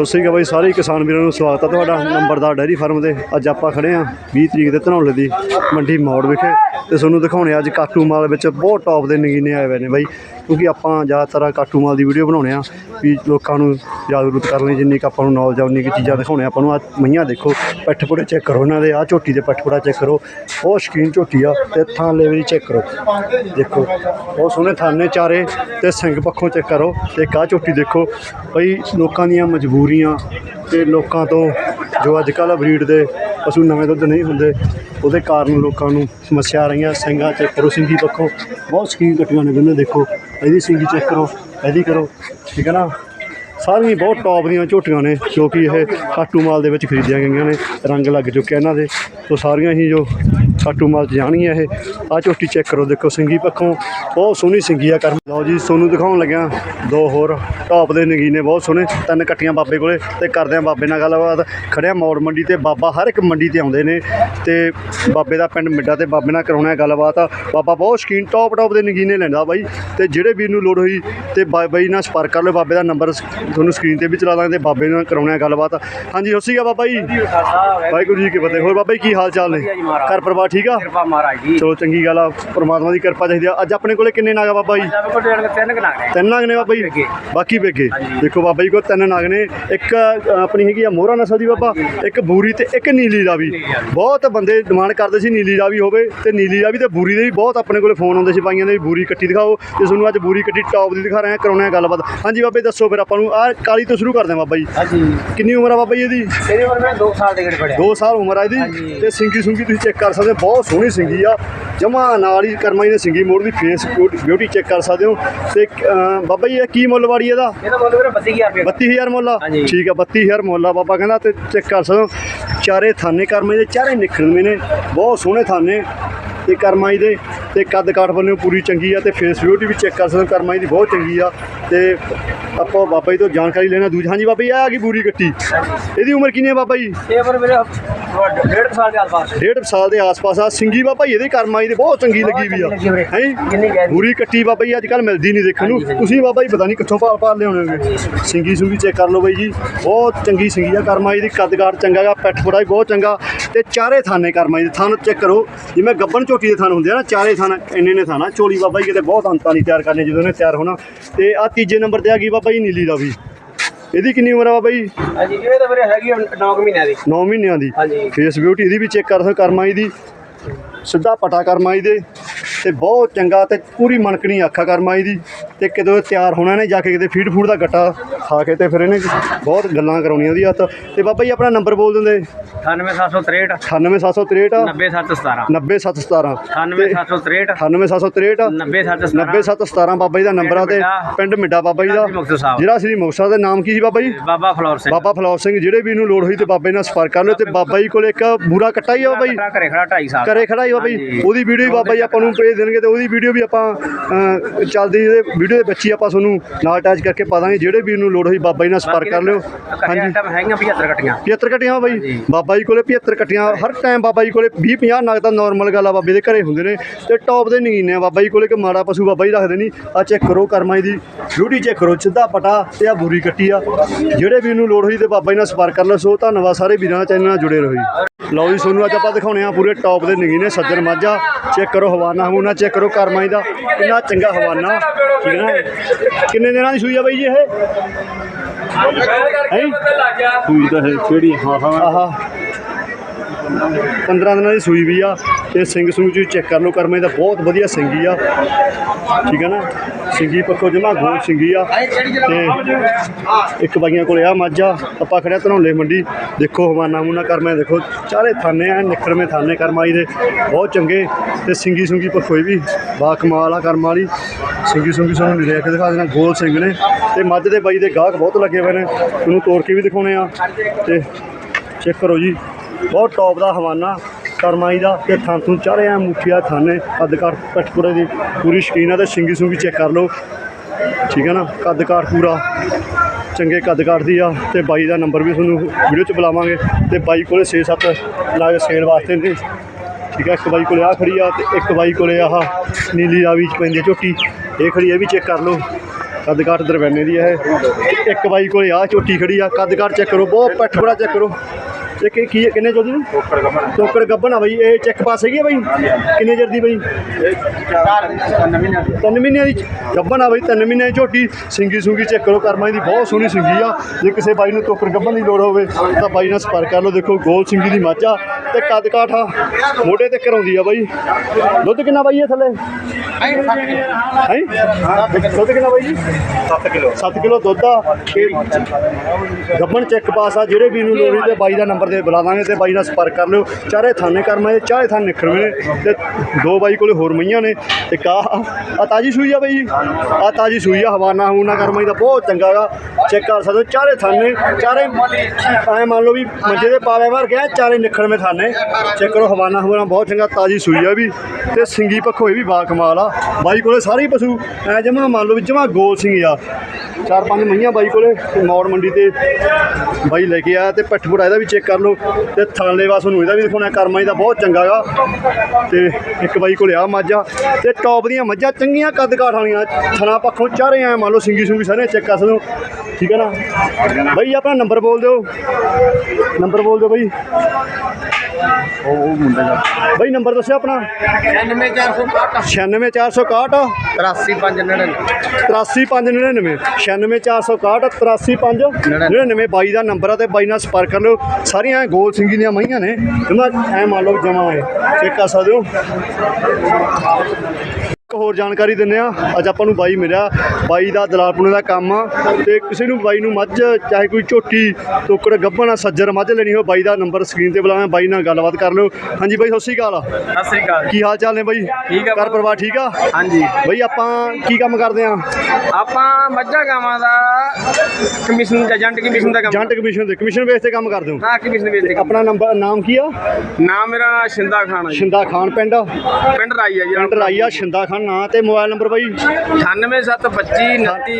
ਸਤਿ ਸ਼੍ਰੀ ਅਕਾਲ ਬਾਈ, ਸਾਰੇ ਕਿਸਾਨ ਵੀਰਾਂ ਨੂੰ ਸਵਾਗਤ ਹੈ ਤੁਹਾਡਾ ਨੰਬਰਦਾਰ ਡੈਰੀ ਫਾਰਮ 'ਤੇ। ਅੱਜ ਆਪਾਂ ਖੜੇ ਆ 20 ਤਰੀਕ ਦੇ ਧਨੌਲੇ ਦੀ ਮੰਡੀ ਮੌੜ ਵਿਖੇ ਤੇ ਤੁਹਾਨੂੰ ਦਿਖਾਉਣੇ ਅੱਜ ਕਾਟੂ ਮਾਲ ਵਿੱਚ ਬਹੁਤ ਟੌਪ ਦੇ ਨਗੀਨੇ ਆਏ ਹੋਏ ਨੇ ਬਾਈ। ਕਿਉਂਕਿ ਆਪਾਂ ਜ਼ਿਆਦਾਤਰ ਕਾਟੂ ਮਾਲ ਦੀ ਵੀਡੀਓ ਬਣਾਉਣੇ ਆ ਵੀ ਲੋਕਾਂ ਨੂੰ ਜਾਗਰੂਕ ਕਰਨ ਲਈ ਜਿੰਨੀ ਕੁ ਆਪਾਂ ਨੂੰ ਨੌਲੇਜ ਆ, ਉਨੀ ਕੁ ਚੀਜ਼ਾਂ ਦਿਖਾਉਣੇ ਆਪਾਂ ਨੂੰ ਆ ਮਈਆਂ ਦੇਖੋ, ਪੱਠ ਪੁੜੇ ਚੈੱਕ ਕਰੋ। ਇਹਨਾਂ ਦੇ ਆ ਝੋਟੀ ਦੇ ਪੱਠ ਪੁੜਾ ਚੈੱਕ ਕਰੋ। ਉਹ ਸ਼ਕੀਨ ਝੋਟੀ ਆ ਤੇ ਥਾਂ ਲੈਵਲ ਚੈੱਕ ਕਰੋ। ਦੇਖੋ ਬਹੁਤ ਸੋਹਣੇ ਥਾਨੇ ਚਾਰੇ ਤੇ ਸਿੰਘ ਪੱਖੋਂ ਚੈੱਕ ਕਰੋ। ਤੇ ਕਾ ਝੋਟੀ ਦੇਖੋ, ਬਈ ਲੋਕਾਂ ਦੀਆਂ ਮਜਬੂਰੀਆਂ ਤੇ ਲੋਕਾਂ ਤੋਂ, ਜੋ ਅੱਜ ਕੱਲ੍ਹ ਬਰੀਡ ਦੇ ਪਸ਼ੂ ਨਵੇਂ ਦੁੱਧ ਨਹੀਂ ਹੁੰਦੇ, ਉਹਦੇ ਕਾਰਨ ਲੋਕਾਂ ਨੂੰ ਸਮੱਸਿਆ ਆ ਰਹੀਆਂ। ਸਿੰਘਾਂ ਚੈੱਕ ਕਰੋ, ਸਿੰਗੀ ਪੱਖੋਂ ਬਹੁਤ ਸਕੀਮ ਕੱਟੀਆਂ ਨੇ ਬੰਦੇ, ਦੇਖੋ। ਇਹਦੀ ਸਿੰਗੀ ਚੈੱਕ ਕਰੋ, ਇਹਦੀ ਕਰੋ, ਠੀਕ ਹੈ ਨਾ? ਸਾਰੀਆਂ ਬਹੁਤ ਟੌਪ ਦੀਆਂ ਝੋਟੀਆਂ ਨੇ, ਜੋ ਕਿ ਇਹ ਕਾਟੂ ਮਾਲ ਦੇ ਵਿੱਚ ਖਰੀਦੀਆਂ ਗਈਆਂ ਨੇ, ਰੰਗ ਲੱਗ ਚੁੱਕਿਆ ਇਹਨਾਂ ਦੇ। ਤੋਂ ਸਾਰੀਆਂ ਹੀ ਜੋ ਕਾਟੂ ਮਾਲ 'ਚ ਜਾਣਗੀਆਂ ਇਹ। ਆ ਝੋਟੀ ਚੈੱਕ ਕਰੋ ਦੇਖੋ ਸਿੰਗੀ ਪੱਖੋਂ। ਬਹੁਤ ਸੋਹਣੀ ਸਿੰਗੀ ਆ ਕਰਮ। ਲਓ ਜੀ ਤੁਹਾਨੂੰ ਦਿਖਾਉਣ ਲੱਗਿਆ। ਦੋ ਹੋਰ ਟੌਪ ਦੇ ਨਗੀਨੇ ਬਹੁਤ ਸੋਹਣੇ। ਤਿੰਨ ਕੱਟੀਆਂ ਬਾਬੇ ਕੋਲੇ ਤੇ ਕਰਦੇ ਆ ਬਾਬੇ ਨਾਲ ਗੱਲਬਾਤ। ਖੜਿਆ ਮੌੜ ਮੰਡੀ ਤੇ ਬਾਬਾ ਹਰ ਇੱਕ ਮੰਡੀ ਤੇ ਆਉਂਦੇ ਨੇ ਤੇ ਬਾਬੇ ਦਾ ਪਿੰਡ ਮਿੱਡਾ ਤੇ ਬਾਬੇ ਨਾਲ ਕਰਾਉਣਾ ਗੱਲਬਾਤ ਬਾਬਾ ਬਹੁਤ ਸ਼ਕੀਨ ਟੌਪ ਟੌਪ ਦੇ ਨਗੀਨੇ ਲੈਂਦਾ ਬਾਈ। ਤੇ ਜਿਹੜੇ ਵੀਰ ਨੂੰ ਲੋੜ ਹੋਈ ਤੇ ਬਾਈ ਨਾਲ ਸੰਪਰਕ ਕਰ ਲਓ ਬਾਬੇ ਦਾ ਨੰਬਰ ਤੁਹਾਨੂੰ ਸਕਰੀਨ ਤੇ ਵੀ ਚਲਾ ਦਾਂਗੇ ਤੇ ਬਾਬੇ ਨਾਲ ਕਰਾਉਣਾ ਗੱਲਬਾਤ। ਹਾਂਜੀ ਹੋ ਸੀਗਾ ਬਾਬਾ ਜੀ। ਵਾਹਿਗੁਰੂ ਜੀ ਕੀ ਫਤਿਹ। ਹੋਰ ਬਾਬਾ ਜੀ ਕੀ ਹਾਲ ਚਾਲ ਨੇ। ਘਰ ਪਰਿਵਾਰ ਠੀਕ ਆ? ਕਿਰਪਾ ਮਹਾਰਾਜ ਜੀ। ਚਲੋ ਚੰਗੀ ਗੱਲ ਆ। ਪ੍ਰਮਾਤਮਾ ਦੀ ਕਿਰਪਾ ਚਾਹੀਦੀ ਆ। ਅੱਜ ਆਪਣੇ ਕੋਲੇ ਕਿੰਨੇ ਨਾਗ ਆ ਬਾਬਾ ਜੀ? ਜਦ ਕੋ ਡੇਢ ਤਿੰਨ ਕਨਾ ਗਏ ਤਿੰਨ ਨਾਗ ਨੇ ਬਾਬਾ ਜੀ? ਬੇਗੇ। ਬਾਕੀ ਹਾਂਜੀ। ਦੇਖੋ ਬਾਬਾ ਜੀ ਕੋਲ ਤਿੰਨ ਨਾਗ ਨੇ। ਇੱਕ ਆਪਣੀ ਹੈਗੀ ਆ ਮੋਹਰਾ ਨਸਲ ਦੀ ਬਾਬਾ। ਇੱਕ ਬੂਰੀ ਤੇ ਇੱਕ ਨੀਲੀ ਦਾ ਵੀ। ਬਹੁਤ ਬੰਦੇ ਡਿਮਾਂਡ ਕਰਦੇ ਸੀ ਨੀਲੀ ਦਾ ਵੀ ਹੋਵੇ ਤੇ ਨੀਲੀ ਦਾ ਵੀ ਤੇ ਬੂਰੀ ਦੇ ਵੀ। ਬਹੁਤ ਆਪਣੇ ਕੋਲੇ ਫੋਨ ਆਉਂਦੇ ਸੀ ਬਾਈਆਂ ਦੇ ਵੀ ਬੂਰੀ ਕੱਟੀ ਦਿਖਾਓ। ਤੇ ਤੁਹਾਨੂੰ ਅੱਜ ਬੂਰੀ ਕੱਟੀ ਟੌਪ ਦੀ ਦਿਖਾ ਰਹੇ ਆ ਕਰਾਉਣੇ ਆ ਗੱਲਬਾਤ। ਹਾਂਜੀ ਬਾਬੇ ਦੱਸੋ ਫਿਰ ਆਪਾਂ ਨੂੰ। ਆ ਕਾਲੀ ਤੋਂ ਸ਼ੁਰੂ ਕਰਦੇ ਆ ਬਾਬਾ ਜੀ। ਹਾਂਜੀ। ਕਿੰਨੀ ਉਮਰ ਆ ਬਾਬਾ ਜੀ ਇਹਦੀ? ਇਹਦੀ ਉਮਰ ਮੈਂ 2 ਸਾਲ ਦੇ ਗੜ ਪੜਿਆ 2 ਸਾਲ ਉਮਰ ਆ ਇਹਦੀ। ਤੇ ਸਿੰਗੀ ਸੁੰਗੀ ਤੁਸੀਂ ਚੈੱਕ ਕਰ ਸਕਦੇ ਬਹੁਤ ਸੋਹਣੀ ਸਿੰਗੀ ਆ। ਜਮਾ ਨਾਲ ਹੀ ਕਰਮਾਈ ਨੇ ਸਿੰਗੀ ਮੋੜ ਦੀ ਫੇਸ ਬਿਊਟੀ ਚੈੱਕ ਕਰ ਸਕਦੇ ਹੋ। ਤੇ ਅਹ, ਬਾਬਾ ਜੀ ਇਹ ਕੀ ਮੁੱਲ ਵਾੜੀ ਇਹਦਾ? ਇਹਦਾ ਮੁੱਲ ਵੀਰੇ 32000 ਰੁਪਏ। 32000 ਮੁੱਲ ਆ? ਹਾਂਜੀ। ਠੀਕ ਆ 32000 ਮੁੱਲ ਆ ਬਾਬਾ ਕਹਿੰਦਾ ਤੇ ਚੈੱਕ ਕਰ ਸਕਦੇ ਹੋ। ਚਾਰੇ ਥਾਨੇ ਕਰਮਾਈ ਦੇ ਚਾਰੇ ਨਿਖੜਵੇਂ ਨੇ। ਬਹੁਤ ਸੋਹਣੇ ਥਾਨੇ ਤੇ ਕਰਮਾਈ ਦੇ। ਤੇ ਕੱਦ ਕਾਠ ਵੱਲੋਂ ਪੂਰੀ ਚੰਗੀ ਆ ਤੇ ਫੇਸ ਬਿਊਟੀ ਵੀ ਚੈੱਕ ਕਰ ਸਕਦੇ ਹੋ। ਕਰਮਾਈ ਦੀ ਬਹੁਤ ਚੰਗੀ ਆ। ਤੇ ਆਪਾਂ ਬਾਬਾ ਜੀ ਤੋਂ ਜਾਣਕਾਰੀ ਲੈਣਾ ਦੂਜੀ ਹਾਂਜੀ ਬਾਬਾ ਜੀ ਆ ਗਈ ਬੂਰੀ ਕੱਟੀ ਇਹਦੀ ਉਮਰ ਕਿੰਨੀ ਹੈ ਬਾਬਾ ਜੀ? ਇਹ ਉਮਰ ਵੀਰੇ ਡੇਢ ਸਾਲ ਦੇ ਆਸ-ਪਾਸ। ਡੇਢ ਸਾਲ ਦੇ ਆਸ-ਪਾਸ ਆ। ਸਿੰਗੀ ਬਾਬਾ ਜੀ ਇਹਦੇ ਕਰਮਾਈ ਦੇ ਬਹੁਤ ਚੰਗੀ ਲੱਗੀ ਵੀ ਆ। ਹੈ। ਪੂਰੀ ਕੱਟੀ ਬਾਬਾ ਜੀ ਅੱਜ ਕੱਲ ਮਿਲਦੀ ਨਹੀਂ ਦੇਖਣ ਨੂੰ। ਤੁਸੀਂ ਬਾਬਾ ਜੀ ਪਤਾ ਨਹੀਂ ਕਿੱਥੋਂ ਭਾਲ ਭਾਲ ਲਿਆਉਣੇ ਸਿੰਗੀ ਸੁੰਗੀ ਚੈੱਕ ਕਰ ਲਓ ਬਾਈ ਜੀ। ਬਹੁਤ ਚੰਗੀ ਸਿੰਗੀ ਆ। ਕਰਮਾਈ ਦੀ ਕੱਦਗਾਰ ਚੰਗਾ ਗਾ ਪੈਠ ਫੜਾ ਬਹੁਤ ਚੰਗਾ। ਤੇ ਚਾਰੇ ਥਾਨੇ ਕਰਮਾਈ ਦੇ। ਥਾਨ ਚੈੱਕ ਕਰੋ। ਜਿਵੇਂ ਗੱਬਨ ਝੋਟੀ ਦੇ ਥਾਨ ਹੁੰਦੇ ਆ ਨਾ ਚਾਰੇ ਥਾਨ ਇੰਨੇ ਨੇ ਥਾਨਾ ਚੋਲੀ ਬਾਬਾ ਜੀ ਕਿਤੇ ਬਹੁਤ ਅੰਤਾਂ ਨਹੀਂ ਤਿਆਰ ਕਰਨੇ ਜਦੋਂ ਨੇ ਤਿਆਰ ਹੋਣਾ। ਤੇ ਆ ਤੀਜੇ ਨੰਬਰ ਤੇ ਆ ਗਈ ਬਾਬਾ ਜੀ ਨੀਲੀ ਦਾ ਵੀ। ਇਹਦੀ ਕਿੰਨੀ ਉਮਰ ਆ ਬਾਬਾ ਜੀ? ਹਾਂਜੀ ਇਹ ਤਾਂ ਵੀਰੇ ਹੈਗੀ 9 ਮਹੀਨਿਆਂ ਦੀ। 9 ਮਹੀਨਿਆਂ ਦੀ। ਹਾਂਜੀ। ਫੇਸ ਬਿਊਟੀ ਇਹਦੀ ਵੀ ਚੈੱਕ ਕਰ ਸਕਦੇ ਹੋ ਕਰਮਾਈ ਦੀ। ਸਿੱਧਾ ਪਟਾ ਕਰਮਾਈ ਦੇ। ਤੇ ਬਹੁਤ ਚੰਗਾ ਤੇ ਪੂਰੀ ਮਣਕਣੀ ਅੱਖਾਂ ਕਰਮਾਈ ਦੀ। ਤੇ ਕਿਦੋਂ ਤਿਆਰ ਹੋਣਾ ਨੇ ਜਾ ਕੇ ਕਿਤੇ ਫੀਡ ਫੂਡ ਦਾ ਗੱਟਾ ਖਾ ਕੇ ਤੇ ਫਿਰ ਇਹਨੇ ਬਹੁਤ ਗੱਲਾਂ ਕਰਾਉਣੀਆਂ ਉਹਦੀ ਹੱਥ। ਤੇ ਬਾਬਾ ਜੀ ਆਪਣਾ ਨੰਬਰ ਬੋਲ ਦਿੰਦੇ। 98763 98763 90717 90717 98763 98763 90717 90717 ਬਾਬਾ ਜੀ ਦਾ ਨੰਬਰ ਆ ਤੇ ਪਿੰਡ ਮਿੱਡਾ। ਬਾਬਾ ਜੀ ਦਾ। ਜਿਹੜਾ ਸ੍ਰੀ ਮੁਕਤਸਰ ਦਾ ਨਾਮ ਕੀ ਸੀ ਬਾਬਾ ਜੀ? ਬਾਬਾ ਫਲੋਰ ਸਿੰਘ। ਬਾਬਾ ਫਲੌਰ ਸਿੰਘ ਜਿਹੜੇ ਵੀ ਨੂੰ ਲੋੜ ਹੋਈ ਤੇ ਬਾਬੇ ਨਾਲ ਸੰਪਰਕ ਕਰ ਲਿਓ ਤੇ ਬਾਬਾ ਜੀ ਕੋਲ ਇੱਕ ਬੂਰਾ ਕੱਟਾ ਹੀ ਆ ਬਾਬਾ ਜੀ। ਘਰੇ ਖੜਾ 2.5 ਸਾਲ ਘਰੇ ਖੜਾ ਹੀ ਬਾਬਾ ਜੀ। ਹਾਂਜੀ। ਉਹਦੀ ਵੀਡੀਓ ਬਾਬਾ ਜੀ ਆਪਾਂ ਨੂੰ ਭੇਜ ਦੇਣਗੇ ਤੇ ਉਹਦੀ ਵੀਡੀਓ ਵੀ ਆਪਾਂ ਚੱਲਦੀ ਇਹਦੇ ਵੀਡੀਓ ਦੇ ਵਿੱਚ ਹੀ ਆਪਾਂ ਤੁਹਾਨੂੰ ਨਾਲ ਅਟੈਚ ਕਰਕੇ ਪਾ ਦਾਂਗੇ। ਜਿਹੜੇ ਵੀਰ ਨੂੰ ਲੋੜ ਹੋਈ ਬਾਬਾ ਜੀ ਨਾਲ ਸੰਪਰਕ ਕਰ ਲਿਓ। ਹਾਂਜੀ ਹਾਂਜੀ। ਟਮ ਹੈਗੀਆਂ 75 ਕੱਟੀਆਂ 75 ਕੱਟੀਆਂ ਜੀ? ਹਾਂਜੀ। ਬਾਬਾ ਜੀ ਕੋਲੇ 75 ਕੱਟੀਆਂ ਹਰ ਟਾਈਮ ਬਾਬਾ ਜੀ ਕੋਲੇ 20 50 ਨਗ ਤਾਂ ਨਾਰਮਲ ਗੱਲ ਆ ਬਾਬੇ ਦੇ ਘਰੇ ਹੁੰਦੇ ਨੇ। ਤੇ ਟੌਪ ਦੇ ਨਗੀਨੇ ਆ ਬਾਬਾ ਜੀ ਕੋਲੇ ਕਿ ਮਾੜਾ ਪਸ਼ੂ ਬਾਬਾ ਜੀ ਰੱਖਦੇ ਨਹੀਂ। ਆ ਚੈੱਕ ਕਰੋ ਕਰਮਾਈ ਦੀ। ਬਿਊਟੀ ਚੈੱਕ ਕਰੋ ਸਿੱਧਾ ਪਟਾ ਤੇ ਆ ਬੂਰੀ ਕੱਟੀ ਆ। ਜਿਹੜੇ ਵੀਰ ਨੂੰ ਲੋੜ ਹੋਈ ਤੇ ਬਾਬਾ ਜੀ ਨਾਲ ਸੰਪਰਕ ਕਰ ਲਓ। ਸੋ ਧੰਨਵਾਦ ਸਾਰੇ ਵੀਰਾਂ ਚੈਨਲ ਨਾਲ ਜੁੜੇ ਰਹੋ ਜੀ। ਲਓ ਜੀ ਤੁਹਾਨੂੰ ਅੱਜ ਆਪਾਂ ਦਿਖਾਉਣੇ ਆ ਪੂਰੇ ਟੌਪ ਦੇ ਨਗੀਨੇ ਸੱਜਣ ਮਾਝਾ। ਚੈੱਕ ਕਰੋ ਹਵਾਨਾ ਹਮੂਨਾ ਚੈੱਕ ਕਰੋ ਕਰਮਾਈ ਦਾ। ਕਿੰਨਾ ਚੰਗਾ ਹਵਾਨਾ। ਠੀਕ ਨਾ? ਕਿੰਨੇ ਦਿਨਾਂ ਦੀ ਸੂਈ ਆ ਬਾਈ ਜੀ ਇਹ? ਹੈ ਸੂਈ ਤਾਂ ਹੈ ਕਿਹੜੀ ਹਾਂ ਹਾਂ ਆਹਾ। 15 ਦਿਨਾਂ ਦੀ ਸੂਈ ਵੀ ਆ ਤੇ ਸਿੰਘ ਸੂਈ ਚ ਚੈੱਕ ਕਰ ਲਓ ਕਰਮੇ ਦਾ ਬਹੁਤ ਵਧੀਆ ਸਿੰਗੀ ਆ। ਠੀਕ ਹੈ ਨਾ? ਸਿੰਗੀ ਪੱਖੋਂ ਜਮਾ ਗੋਲ ਸਿੰਗੀ ਆ ਤੇ ਇੱਕ ਬਾਈਆਂ ਕੋਲੇ ਆ ਮਾਝਾ ਆਪਾਂ ਖੜਿਆ ਧਨੌਲੇ ਮੰਡੀ। ਦੇਖੋ ਹਵਾਨਾ ਮੂਨਾ ਕਰਮੇ ਦੇਖੋ। ਚਾਰੇ ਥਾਨੇ ਆ ਨਿਖੜਵੇਂ ਥਾਨੇ ਕਰਮਾਈ ਦੇ। ਬਹੁਤ ਚੰਗੇ। ਤੇ ਸਿੰਗੀ ਸੁੰਗੀ ਪੱਖੋਂ ਇਹ ਵੀ ਬਾ ਕਮਾਲ ਆ ਕਰਮ ਵਾਲੀ। ਸਿੰਗੀ ਸੁੰਗੀ ਸਾਨੂੰ ਲੈ ਕੇ ਦਿਖਾ ਦੇਣਾ, ਗੋਲ ਸਿੰਘ ਨੇ। ਤੇ ਮੱਝ ਦੇ ਬਾਈ ਦੇ ਗਾਹਕ ਬਹੁਤ ਲੱਗੇ ਹੋਏ ਨੇ। ਉਹਨੂੰ ਤੋੜ ਕੇ ਵੀ ਦਿਖਾਉਣੇ ਆ। ਤੇ ਚੈੱਕ ਕਰੋ ਜੀ। ਬਹੁਤ ਟੌਪ ਦਾ ਹਵਾਨਾ, ਕਰਮਾਈ ਦਾ, ਤੇ ਥਾਂ ਤੋਂ ਚਾਰੇ ਆ ਮੁਖੀਆ ਥਾਨੇ ਕੱਦਕਾਰ ਪਟਪੁਰੇ ਦੀ ਪੂਰੀ ਸ਼ਕੀਨ ਆ ਤੇ ਸਿੰਗੀ ਸੁੰਗੀ ਚੈੱਕ ਕਰ ਲਓ। ਠੀਕ ਹੈ ਨਾ? ਕੱਦਕਾਰ ਪੂਰਾ। ਚੰਗੇ ਕੱਦਕਾਰ ਦੀ ਆ, ਤੇ ਬਾਈ ਦਾ ਨੰਬਰ ਵੀ ਤੁਹਾਨੂੰ ਵੀਡੀਓ 'ਚ ਬੁਲਾਵਾਂਗੇ। ਤੇ ਬਾਈ ਕੋਲੇ 6-7 ਲਾਗ ਸੇਲ ਵਾਸਤੇ ਨੇ। ਠੀਕ ਹੈ ਇੱਕ ਬਾਈ ਕੋਲੇ ਆ ਖੜੀ ਆ ਤੇ ਇੱਕ ਬਾਈ ਕੋਲੇ ਆਹ ਨੀਲੀ ਰਾਵੀ 'ਚ ਪੈਂਦੀ ਆ ਝੋਟੀ। ਇਹ ਖੜੀ ਇਹ ਵੀ ਚੈੱਕ ਕਰ ਲਓ। ਕੱਦ ਕਾਠ ਦਰਵੈਨੇ ਦੀ ਹੈ ਇੱਕ ਬਾਈ ਕੋਲੇ ਆ ਝੋਟੀ ਖੜੀ ਆ। ਕੱਦ ਕਾਠ ਚੈੱਕ ਕਰੋ, ਬਹੁਤ ਪੱਠ ਬੜਾ ਚੈੱਕ ਕਰੋ। ਇਹ ਕੀ ਕੀ ਕਿੰਨੇ ਚੋਦੀ ਨੂੰ ਟੋਕਰ ਕਮਣ ਟੋਕਰ ਗੱਬਨ ਆ ਬਾਈ। ਇਹ ਚੈੱਕ ਪਾਸ ਹੈਗੀ ਆ ਬਾਈ? ਕਿੰਨੇ ਚਿਰ ਦੀ ਬਾਈ? ਤਿੰਨ ਮਹੀਨਿਆਂ ਦੀ। ਗੱਬਨ ਆ ਬਾਈ ਤਿੰਨ ਮਹੀਨਿਆਂ ਦੀ ਝੋਟੀ। ਸਿੰਗੀ ਸੁੰਗੀ ਚੈੱਕ ਕਰੋ ਕਰਮਾਂ ਦੀ ਬਹੁਤ ਸੋਹਣੀ ਸਿੰਗੀ ਆ। ਜੇ ਕਿਸੇ ਬਾਈ ਨੂੰ ਟੋਕਰ ਗੱਬਨ ਦੀ ਲੋੜ ਹੋਵੇ ਤਾਂ ਬਾਈ ਨਾਲ ਸੰਪਰਕ ਕਰ ਲਓ। ਦੇਖੋ ਗੋਲ ਸਿੰਗੀ ਦੀ ਮੱਝ ਤੇ ਕੱਦ ਕਾਠ ਮੋਢੇ ਤੇ ਕਰਾਉਂਦੀ ਆ ਬਾਈ। ਦੁੱਧ ਕਿੰਨਾ ਬਾਈ ਇਹ ਥੱਲੇ? ਹੈ? ਦੁੱਧ ਕਿੰਨਾ ਬਾਈ ਜੀ? 7 ਕਿਲੋ। 7 ਕਿਲੋ ਦੁੱਧ ਆ। ਤੇ ਗੱਬਣ ਚੈੱਕ ਪਾਸ ਆ। ਜਿਹੜੇ ਵੀ ਨੂੰ ਲੋੜੀ ਤੇ ਬਾਈ ਦਾ ਨੰਬਰ ਦੇ ਬੁਲਾ ਦਾਂਗੇ ਤੇ ਬਾਈ ਨਾਲ ਸੰਪਰਕ ਕਰ ਲਿਓ। ਚਾਰੇ ਥਾਣੇ ਕਰਮਾ ਦੇ ਚਾਰੇ ਥਾਨੇ ਨਿਖਰਵੇਂ ਨੇ ਤੇ ਦੋ ਬਾਈ ਕੋਲੇ ਹੋਰ ਮਈਆਂ ਨੇ। ਤੇ ਆ ਆ ਤਾਜੀ ਸੂਈ ਆ ਬਾਈ ਆ ਤਾਜੀ ਸੂਈ ਆ ਹਵਾਨਾ ਹੂਨਾ ਕਰਮਾ ਦਾ ਬਹੁਤ ਚੰਗਾ ਗਾ। ਚੈੱਕ ਕਰ ਸਕਦੇ ਹੋ, ਚਾਰੇ ਥਾਣੇ, ਚਾਰੇ ਐ ਮੰਨ ਲਓ ਵੀ ਮੰਜੇ ਦੇ ਪਾਵੇ ਵਰ ਗਿਆ, ਚਾਰੇ ਨਿਖਰਵੇਂ ਥਾਣੇ। ਚੈੱਕ ਕਰੋ ਹਵਾਨਾ ਹੂਨਾ ਬਹੁਤ ਚੰਗਾ ਤਾਜੀ ਸੂਈ ਆ ਵੀ। ਤੇ ਸਿੰਗੀ ਪੱਖੋਂ ਇਹ ਵੀ ਬਾ ਕਮਾਲ ਆ। ਬਾਈ ਕੋਲੇ ਸਾਰੇ ਪਸ਼ੂ। ਐ ਜਮਾ ਮੰਨ ਲਓ ਵੀ ਜਮਾ ਗੋਲ ਸਿੰਘ ਆ। ਚਾਰ ਪੰਜ ਮਈਆਂ ਬਾਈ ਕੋਲੇ ਮੌੜ ਮੰਡੀ ਤੇ ਬਾਈ ਲੈ ਕੇ ਆਇਆ ਤੇ ਪੱਠਪੁਰਾ ਇਹਦਾ ਵੀ ਚੈੱਕ ਕਰ ਲਓ ਤੇ ਥਾਲੇ ਵਾਸ ਨੂੰ ਇਹਦਾ ਵੀ ਦਿਖਾਉਣਾ, ਕਰਮਾ ਇਹਦਾ ਬਹੁਤ ਚੰਗਾ ਗਾ। ਤੇ ਇੱਕ ਬਾਈ ਕੋਲੇ ਆ ਮੱਝਾਂ ਤੇ ਟੌਪ ਦੀਆਂ ਮੱਝਾਂ ਚੰਗੀਆਂ ਕੱਦ ਕਾਠ ਵਾਲੀਆਂ, ਥਣਾ ਪੱਖੋਂ ਚਾਰੇ ਐ ਮੰਨ ਲਓ ਸਿੰਗੀ ਸੁੰਗੀ ਸਾਰੇ ਚੈੱਕ ਕਰ ਸਕਦੇ ਹੋ। ਠੀਕ ਹੈ ਨਾ? ਬਾਈ ਆਪਣਾ ਨੰਬਰ ਬੋਲ ਦਿਓ। ਨੰਬਰ ਬੋਲ ਦਿਓ ਬਾਈ। ਉਹ ਉਹ ਮੁੰਡੇ ਦਾ। ਬਾਈ ਨੰਬਰ ਦੱਸਿਓ ਆਪਣਾ। 99460 96461 83599 83599 96461 83599 ਬਾਈ ਦਾ ਨੰਬਰ ਆ ਤੇ ਬਾਈ ਨਾਲ ਸੰਪਰਕ ਕਰ ਲਿਓ। ਸਾਰੀਆਂ ਗੋਲ ਸਿੰਘੀ ਦੀਆਂ ਮਈਆਂ ਨੇ। ਜਮਾ ਐ ਮੰਨ ਲਓ ਜਮਾ ਹੈ ਚੈੱਕ ਕਰ ਸਕਦੇ ਹੋ? ਹੋਰ ਜਾਣਕਾਰੀ ਦਿੰਦੇ ਆ ਅੱਜ ਆਪਾਂ ਨੂੰ ਬਾਈ ਮਿਲਿਆ। ਬਾਈ ਦਾ ਦਲਾਲਪੁਣੇ ਦਾ ਕੰਮ ਆ ਤੇ ਕਿਸੇ ਨੂੰ ਬਾਈ ਨੂੰ ਮੱਝ ਚਾਹੇ ਕੋਈ ਝੋਟੀ ਟੋਕੜ ਗੱਭਣਾ ਸੱਜਰ ਮੱਝ ਲੈਣੀ ਹੋ ਬਾਈ ਦਾ ਨੰਬਰ ਸਕਰੀਨ ਤੇ ਬੁਲਾਵਾਂ ਬਾਈ ਨਾਲ ਗੱਲਬਾਤ ਕਰ ਲਿਓ। ਹਾਂਜੀ ਬਾਈ ਸਤਿ ਸ਼੍ਰੀ ਅਕਾਲ। ਸਤਿ ਸ੍ਰੀ ਅਕਾਲ। ਕੀ ਹਾਲ ਚਾਲ ਨੇ ਬਾਈ? ਠੀਕ ਆ ਘਰ ਪਰਿਵਾਰ ਠੀਕ ਆ? ਹਾਂਜੀ। ਬਾਈ ਆਪਾਂ ਕੀ ਕੰਮ ਕਰਦੇ ਆ ਆਪਾਂ ਮੱਝਾਂ ਗਾਵਾਂ ਦਾ ਕਮਿਸ਼ਨ ਦਾ ਏਜੰਟ ਕਮਿਸ਼ਨ ਦਾ ਕੰਮ ਜੰਟ ਕਮਿਸ਼ਨ ਦੇ ਕਮਿਸ਼ਨ ਬੇਸ ਤੇ ਕੰਮ ਕਰਦੇ ਹੋ? ਹਾਂ ਕਮਿਸ਼ਨ ਵੇਚਦੇ ਕੰਮ। ਆਪਣਾ ਨੰਬਰ ਨਾਮ ਕੀ ਆ? ਨਾਮ ਮੇਰਾ ਸ਼ਿੰਦਾ ਖਾਨ ਜੀ। ਸ਼ਿੰਦਾ ਖਾਨ ਪਿੰਡ। ਪਿੰਡ ਰਾਈ ਜੀ। ਪਿੰਡ ਰਾਈਆ ਸ਼ਿੰਦਾ ਖਾਨ ਨਾਂ ਤੇ ਮੋਬਾਈਲ ਨੰਬਰ ਬਾਈ। 98725 29